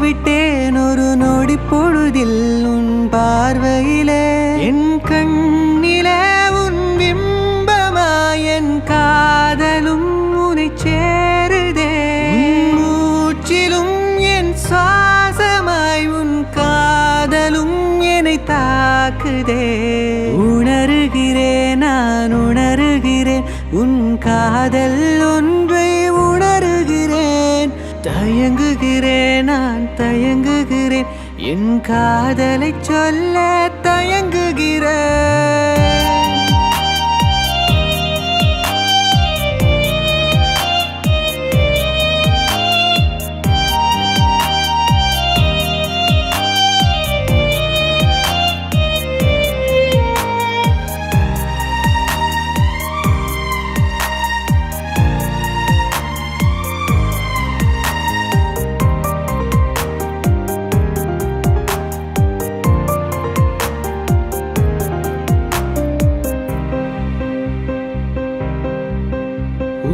விட்டேன் ஒரு நொடி பொழுதில் உன் பார்வையிலே என் கண்ணிலே உன் பிம்பமா என் காதலும் உனை சேருதே. மூச்சிலும் என் சுவாசமாய் உன் காதலும் என்னை தாக்குதே. உணர்கிறேன் நான் உணர்கிறேன் உன் காதல் தயங்குகிறேன் நான் தயங்குகிறேன். என் காதலை சொல்ல தயங்குகிறேன்.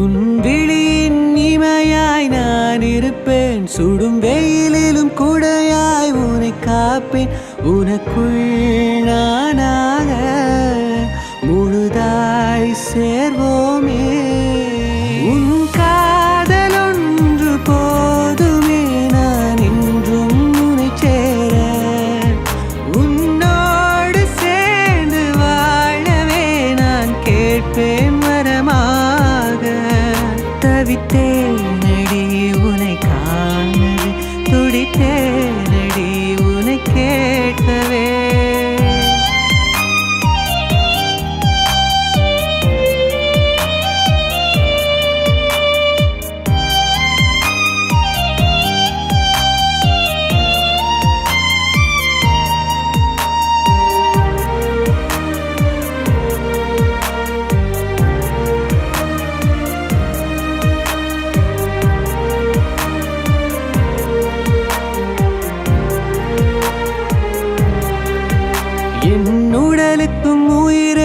உன் விழியின் இமையாய் நான் இருப்பேன். சுடும் வெயிலிலும் குடையாய் உனை காப்பேன். உனக்குள் நானாக முழுதாய் சேர்வோமே. உடலுக்கும் உயிரே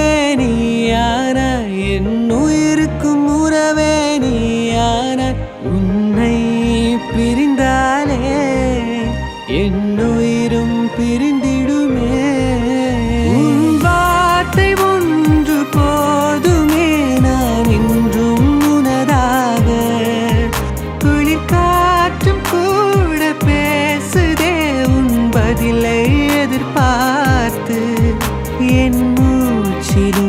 என் மூச்சிலும்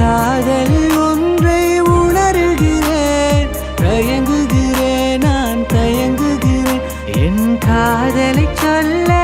காதல் ஒன்றை உணர்கிறேன். தயங்குகிறேன் நான் தயங்குகிறேன். என் காதலை சொல்ல